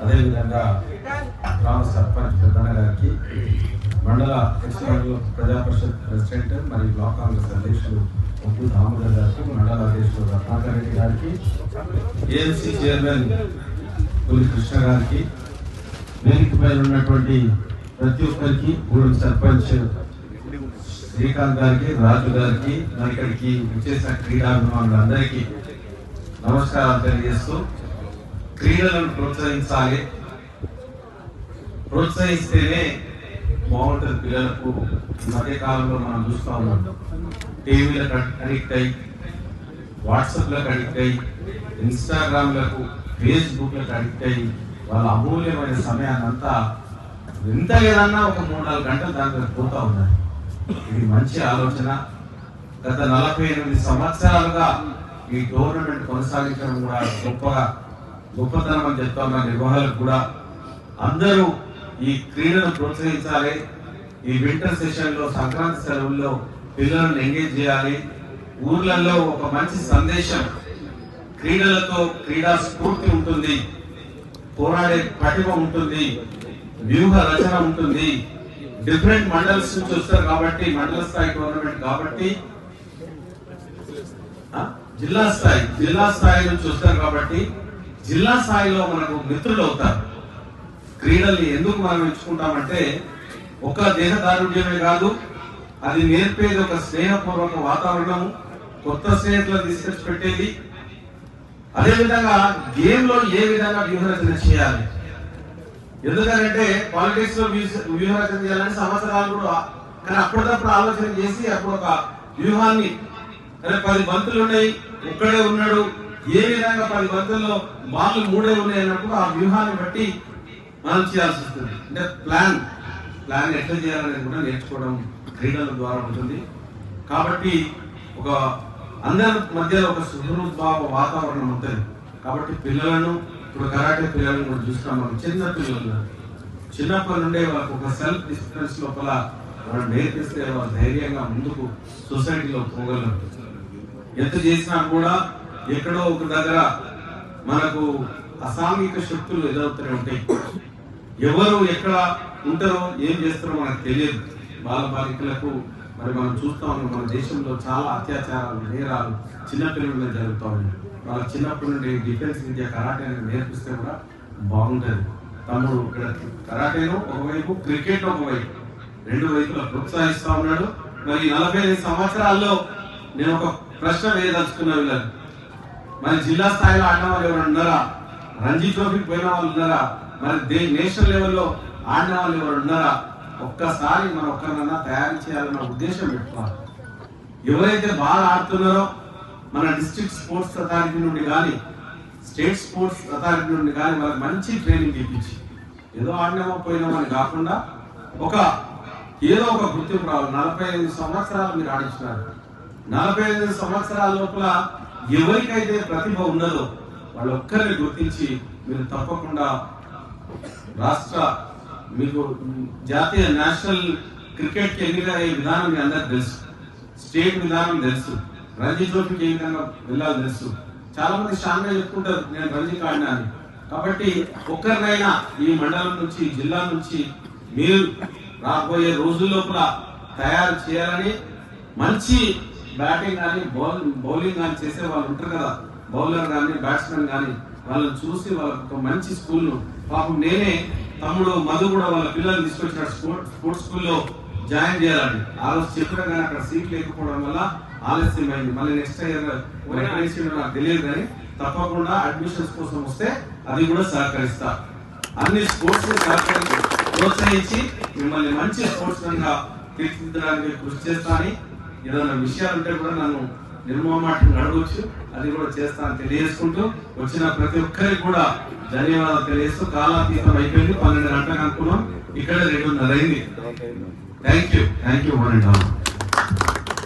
అదేవిధంగా గ్రామ సర్పంచ్ ప్రధాన గారికి మండల ఎక్స్టర్నల్ ప్రజా పరిషత్ ప్రెసిడెంట్ మరియు బ్లాక్ కాంగ్రెస్ అధ్యక్షులు ఒప్పు దామోదర్ గారికి మండల అధ్యక్షులు రత్నాకర్ రెడ్డి గారికి ఏఎంసీ చైర్మన్ పులి కృష్ణ గారికి వేదిక పైన ఉన్నటువంటి ప్రతి ఒక్కరికి గూడెం సర్పంచ్ శ్రీకాంత్ గారికి రాజు గారికి మరి ఇక్కడికి వచ్చేసిన క్రీడాభిమానులందరికీ నమస్కారాలు తెలియజేస్తూ క్రీడలను ప్రోత్సహించాలి. ప్రోత్సహిస్తేనే బాగుంటుంది పిల్లలకు. మధ్యకాలంలో మధ్య కాలంలో మనం చూస్తూ ఉన్నాం. టీవీలకు కనెక్ట్ అయ్యి వాట్సాప్లకు అడిక్ట్ అయ్యి ఇన్స్టాగ్రామ్లకు ఫేస్బుక్లకు అడిక్ట్ అయ్యి వాళ్ళ అమూల్యమైన సమయాన్ని అంతా ఎంత లేదన్నా ఒక మూడు నాలుగు గంటలు దాంట్లో మీద పోతా ఇది మంచి ఆలోచన. గత నలభై ఎనిమిది సంవత్సరాలుగా ఈ టోర్నమెంట్ కొనసాగించడం కూడా గొప్పగా గొప్పతనం అని చెప్తా ఉన్న కూడా. అందరూ ఈ క్రీడను ప్రోత్సహించాలి. ఈ వింటర్ సెషన్లో సంక్రాంతి సెలవుల్లో పిల్లలను ఎంగేజ్ చేయాలి. ఊర్లలో ఒక మంచి సందేశం క్రీడలతో క్రీడా స్ఫూర్తి ఉంటుంది. పోరాడే పటిమ ఉంటుంది. వ్యూహ రచన ఉంటుంది. డిఫరెంట్ మండల్స్ నుంచి వస్తారు కాబట్టి మండల స్థాయి గవర్నమెంట్ కాబట్టి జిల్లా స్థాయి జిల్లా స్థాయి నుంచి వస్తారు కాబట్టి జిల్లా స్థాయిలో మనకు మిత్రులు అవుతారు. క్రీడల్ని ఎందుకు మనం ఎంచుకుంటామంటే ఒక దేహ కాదు అది నేర్పేది ఒక స్నేహపూర్వక వాతావరణం కొత్త స్నేహితులను తీసుకొచ్చి పెట్టేది. అదేవిధంగా గేమ్లో ఏ విధంగా వ్యూహరచన చేయాలి? ఎందుకంటే పాలిటిక్స్లో వ్యూహ- వ్యూహరచన చేయాలని సంవత్సరాలు కూడా కానీ అప్పటికప్పుడు ఆలోచన చేసి అప్పుడు ఒక వ్యూహాన్ని పది బంతులు ఉన్నాయి ఒక్కడే ఉన్నాడు ఏ విధంగా పది బంతుల్లో బాల్ మూడే ఉన్నాయి అన్నప్పుడు ఆ వ్యూహాన్ని బట్టి మనం చేయాల్సి వస్తుంది. అంటే ప్లాన్ ప్లాన్ ఎట్లా చేయాలనేది కూడా నేర్చుకోవడం క్రీడల ద్వారా ఉంటుంది. కాబట్టి ఒక అందరి మధ్యలో ఒక సుహృద్భావ వాతావరణం ఉంటుంది. కాబట్టి పిల్లలను ఇప్పుడు కరాటే పిల్లలను కూడా చూస్తాం మనం చిన్న పిల్లలు. చిన్నప్పటి నుండే వాళ్ళకు ఒక సెల్ఫ్ డిస్టెన్స్ లోపల మనం నేర్పిస్తే వాళ్ళు ధైర్యంగా ముందుకు సొసైటీలో పోగలరు. ఎంత చేసినా కూడా ఎక్కడో ఒక దగ్గర మనకు అసాంఘిక శక్తులు ఎదురవుతూనే ఉంటాయి. ఎవరు ఎక్కడ ఉంటారో ఏం చేస్తారో మనకు తెలియదు. బాల బాలికలకు మరి మనం చూస్తా ఉన్నాం మన దేశంలో చాలా అత్యాచారాలు నేరాలు చిన్నపిల్లల మీద జరుగుతూ ఉన్నాయి. వాళ్ళ చిన్నప్పటి నుండి డిఫెన్స్ విద్య కరాటే అనేది నేర్పిస్తే కూడా బాగుంటుంది. తమ్ముడు ఇక్కడ కరాటేను ఒకవైపు క్రికెట్ ఒకవైపు. రెండు వైపులా ప్రోత్సహిస్తా ఉన్నాడు. మరి నలభై ఐదు సంవత్సరాల్లో నేను ఒక ప్రశ్న వేయదలుచుకున్న వీళ్ళని. మరి జిల్లా స్థాయిలో ఆడిన వాళ్ళు ఎవరు ఉన్నారా? రంజీ ట్రోఫీకి పోయిన వాళ్ళు ఉన్నారా? మరి దే నేషనల్ లెవెల్లో ఆడిన వాళ్ళు ఎవరు ఉన్నారా? ఒక్కసారి మనం ఒక్కరినన్నా తయారు చేయాలన్న ఉద్దేశం పెట్టుకోవాలి. ఎవరైతే బాగా ఆడుతున్నారో మన డిస్ట్రిక్ట్ స్పోర్ట్స్ అథారిటీ నుండి కానీ స్టేట్ స్పోర్ట్స్ అథారిటీ నుండి కానీ వాళ్ళకి మంచి ట్రైనింగ్ ఇప్పించి ఏదో ఆడినామో పోయినామో అని కాకుండా ఒక ఏదో ఒక గుర్తింపు రావాలి. నలభై ఐదు సంవత్సరాలు మీరు ఆడించినారు. నలభై ఐదు సంవత్సరాల లోపల ఎవరికైతే ప్రతిభ ఉన్నదో వాళ్ళొక్కరిని గుర్తించి మీరు తప్పకుండా రాష్ట్ర మీకు జాతీయ నేషనల్ క్రికెట్కి విధానం మీ అందరికి తెలుసు. స్టేట్ విధానం తెలుసు. రంజీ ట్రోఫీకి ఏ విధంగా వెళ్ళాలో తెలుసు. చాలా మంది స్ట్రాంగ్ చెప్పుకుంటారు నేను రంజీ కాడినాను కాబట్టి ఒక్కరినైనా ఈ మండలం నుంచి జిల్లా నుంచి మీరు రాబోయే రోజుల లోపల తయారు చేయాలని మంచి బ్యాటింగ్ కానీ బౌల్ బౌలింగ్ కానీ చేసే వాళ్ళు ఉంటారు కదా. బౌలర్ కానీ బ్యాట్స్మెన్ కానీ వాళ్ళని చూసి వాళ్ళకి ఒక మంచి స్కూల్ పాపం నేనే తమ్ముడు మధు కూడా వాళ్ళ పిల్లల్ని తీసుకొచ్చిన స్పోర్ట్స్ స్పోర్ట్స్ స్కూల్లో జాయిన్ చేయాలని. ఆ రోజు చెప్పినా కానీ అక్కడ సీట్ లేకపోవడం వల్ల ఆలస్యం అయింది. మళ్ళీ నెక్స్ట్ ఇయర్ నాకు తెలియదు కానీ తప్పకుండా అడ్మిషన్స్ కోసం వస్తే అది కూడా సహకరిస్తా. అన్ని స్పోర్ట్స్ సహకరించి ప్రోత్సహించి మిమ్మల్ని మంచి స్పోర్ట్స్గా తీర్చిదిద్దడానికి కృషి చేస్తానని ఏదైనా విషయాలు ఉంటే కూడా నన్ను నిర్మమాటంగా అడగొచ్చు. అది కూడా చేస్తానని తెలియజేసుకుంటూ వచ్చిన ప్రతి ఒక్కరికి కూడా ధన్యవాదాలు తెలియజేస్తూ కాలాతీతం అయిపోయింది. పన్నెండు గంటలకు అనుకున్నాం. ఇక్కడ రెండున్నర అయింది. Thank you thank you one and all